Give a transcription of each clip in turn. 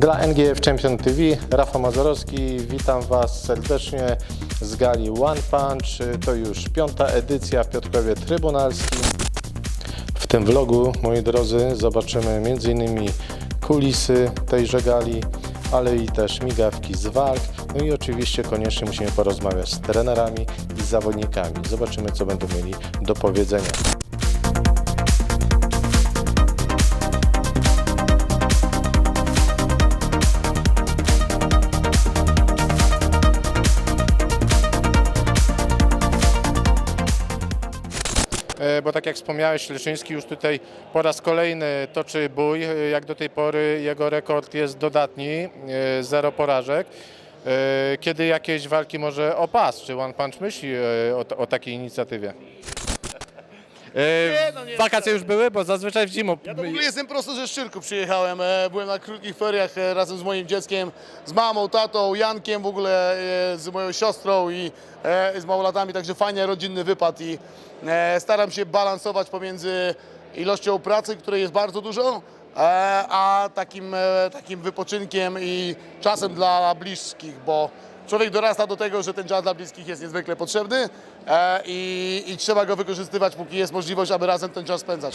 Dla NGF Champion TV, Rafał Mazurowski, witam Was serdecznie z gali One Punch. To już piąta edycja w Piotrkowie Trybunalskim. W tym vlogu, moi drodzy, zobaczymy m.in. kulisy tejże gali, ale i też migawki z walk. No i oczywiście koniecznie musimy porozmawiać z trenerami i z zawodnikami. Zobaczymy, co będą mieli do powiedzenia. Bo tak jak wspomniałeś, Leszyński już tutaj po raz kolejny toczy bój. E, Jak do tej pory jego rekord jest dodatni, e, zero porażek. E, Kiedy jakieś walki może o pas? Czy One Punch myśli e, o, o takiej inicjatywie? E, no nie, Wakacje już były, bo zazwyczaj w zimą. Ja to w ogóle jestem prosto ze Szczyrku przyjechałem. e, Byłem na krótkich feriach e, razem z moim dzieckiem, z mamą, tatą, Jankiem, w ogóle e, z moją siostrą i e, z małolatami, także fajnie rodzinny wypad i e, staram się balansować pomiędzy ilością pracy, której jest bardzo dużo, e, a takim, e, takim wypoczynkiem i czasem dla bliskich, bo człowiek dorasta do tego, że ten czas dla bliskich jest niezwykle potrzebny e, i, i trzeba go wykorzystywać, póki jest możliwość, aby razem ten czas spędzać.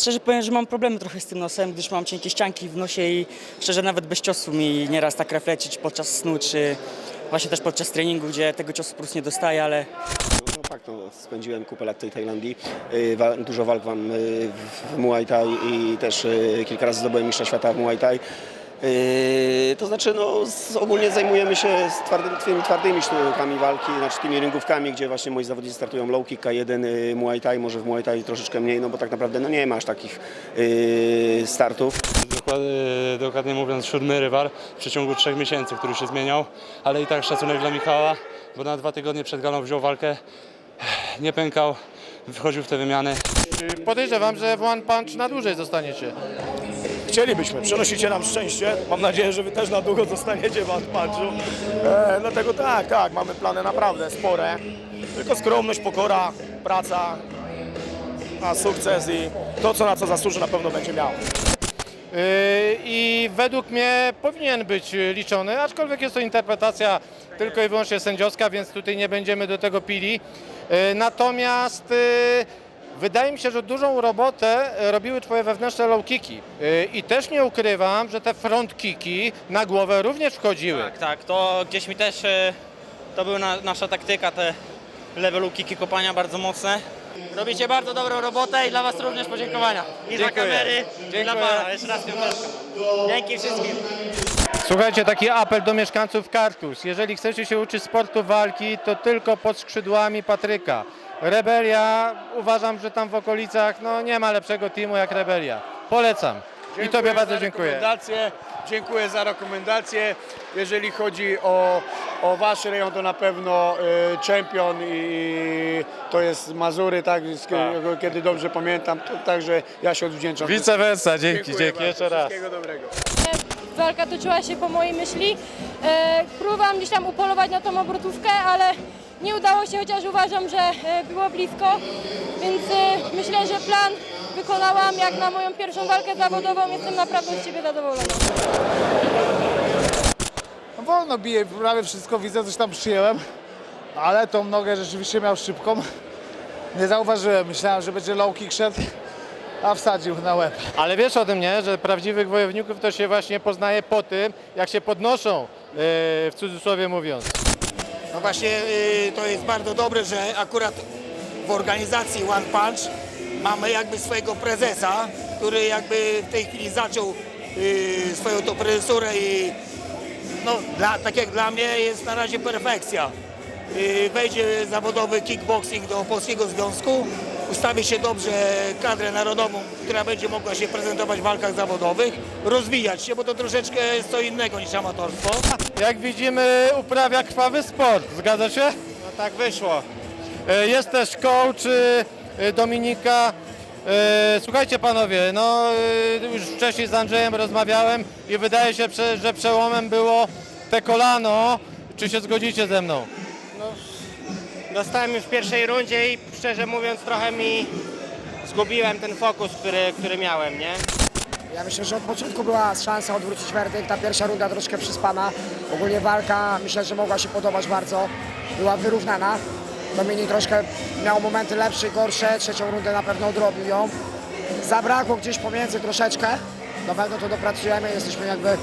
Szczerze powiem, że mam problemy trochę z tym nosem, gdyż mam cienkie ścianki w nosie i szczerze nawet bez ciosu mi nieraz tak reflecić podczas snu, czy właśnie też podczas treningu, gdzie tego ciosu po prostu nie dostaję, ale No tak, no, spędziłem kupę lat w tej Tajlandii. Y, wa- Dużo walk mam y, w- w Muay Thai i też y, kilka razy zdobyłem mistrza świata w Muay Thai. Y, To znaczy, no, z- ogólnie zajmujemy się z twardy, tymi twardymi sztukami walki, znaczy tymi ringówkami, gdzie właśnie moi zawodnicy startują low kick, K1, y, Muay Thai, może w Muay Thai troszeczkę mniej, no bo tak naprawdę no, nie ma aż takich y, startów. Dokładnie, dokładnie mówiąc, siódmy rywal w przeciągu trzech miesięcy, który się zmieniał, ale i tak szacunek dla Michała, bo na dwa tygodnie przed galą wziął walkę, nie pękał, wchodził w te wymiany. Podejrzewam, że w One Punch na dłużej zostaniecie. Chcielibyśmy, przenosicie nam szczęście. Mam nadzieję, że wy też na długo zostaniecie w Antpanczu. E, dlatego tak, tak, mamy plany naprawdę spore. Tylko skromność, pokora, praca, a sukces i to, co na co zasłuży, na pewno będzie miał. Yy, i według mnie powinien być liczony, aczkolwiek jest to interpretacja tylko i wyłącznie sędziowska, więc tutaj nie będziemy do tego pili. Yy, Natomiast yy, wydaje mi się, że dużą robotę robiły Twoje wewnętrzne low kicki. Yy, I też nie ukrywam, że te front kicki na głowę również wchodziły. Tak, tak, to gdzieś mi też, e, to była na, nasza taktyka, te level kiki kopania bardzo mocne. Robicie bardzo dobrą robotę i dla Was również podziękowania. I dla Dziękuję. kamery, i dla Dziękuję. Pana. Jeszcze raz piąteczka. Dzięki wszystkim. Słuchajcie, taki apel do mieszkańców Kartus. Jeżeli chcecie się uczyć sportu walki, to tylko pod skrzydłami Patryka. Rebelia, uważam, że tam w okolicach no, nie ma lepszego teamu jak Rebelia. Polecam. I Tobie bardzo dziękuję. rekomendacje. Dziękuję za rekomendacje. Jeżeli chodzi o, o wasz rejon, to na pewno y, czempion i to jest Mazury, tak, z- kiedy dobrze pamiętam. To, także ja się odwdzięczam. Vice versa, dzięki, Dziękuję dzięki bardzo. jeszcze raz. Wszystkiego dobrego. Walka toczyła się po mojej myśli. E, próbowałam gdzieś tam upolować na tą obrotówkę, ale nie udało się, chociaż uważam, że e, było blisko. Więc e, myślę, że plan wykonałam jak na moją pierwszą walkę zawodową. Jestem naprawdę z siebie zadowolona. No wolno bije, prawie wszystko widzę, coś tam przyjęłem, ale tą nogę rzeczywiście miał szybką. Nie zauważyłem, myślałem, że będzie low kick szedł, a wsadził na łeb. Ale wiesz o tym, nie? Że prawdziwych wojowników to się właśnie poznaje po tym, jak się podnoszą, yy, w cudzysłowie mówiąc. No właśnie y, to jest bardzo dobre, że akurat w organizacji One Punch mamy jakby swojego prezesa, który jakby w tej chwili zaczął y, swoją tą prezesurę i no dla, tak jak dla mnie jest na razie perfekcja. Y, wejdzie zawodowy kickboxing do Polskiego Związku, ustawi się dobrze kadrę narodową, która będzie mogła się prezentować w walkach zawodowych, rozwijać się, bo to troszeczkę jest co innego niż amatorstwo. Jak widzimy, uprawia krwawy sport, zgadza się? No tak wyszło. E, Jest też coach y, y, Dominika. E, Słuchajcie panowie, no y, już wcześniej z Andrzejem rozmawiałem i wydaje się, że przełomem było te kolano. Czy się zgodzicie ze mną? Dostałem już w pierwszej rundzie i szczerze mówiąc trochę mi zgubiłem ten fokus, który, który miałem, nie? Ja myślę, że od początku była szansa odwrócić werdykt. Ta pierwsza runda troszkę przyspana. Ogólnie walka myślę, że mogła się podobać bardzo. Była wyrównana. Dominik troszkę miał momenty lepsze i gorsze. Trzecią rundę na pewno odrobił ją. Zabrakło gdzieś pomiędzy troszeczkę. Na pewno to dopracujemy. Jesteśmy jakby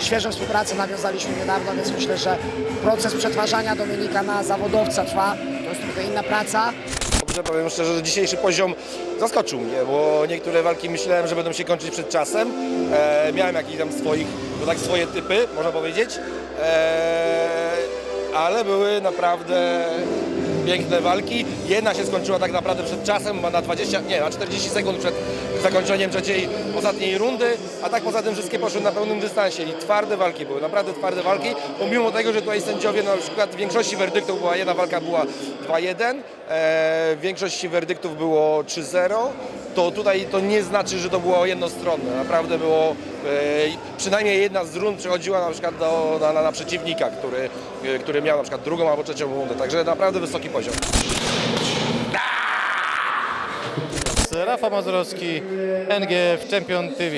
świeżą współpracę nawiązaliśmy niedawno, więc myślę, że proces przetwarzania Dominika na zawodowca trwa. To jest trochę inna praca. Dobrze, powiem szczerze, że dzisiejszy poziom zaskoczył mnie, bo niektóre walki myślałem, że będą się kończyć przed czasem. E, miałem jakieś tam swoich, no tak swoje typy, można powiedzieć. E, ale były naprawdę piękne walki. Jedna się skończyła tak naprawdę przed czasem, na 20, nie, na 40 sekund przed zakończeniem trzeciej, ostatniej rundy, a tak poza tym wszystkie poszły na pełnym dystansie i twarde walki były, naprawdę twarde walki, pomimo tego, że tutaj sędziowie na przykład w większości werdyktów była jedna walka była 2-1, e, w większości werdyktów było 3-0, to tutaj to nie znaczy, że to było jednostronne, naprawdę było, e, przynajmniej jedna z rund przechodziła na przykład do, na, na przeciwnika, który, e, który miał na przykład drugą albo trzecią rundę, także naprawdę wysoki poziom. Rafa Mazurowski, NGF Champion TV.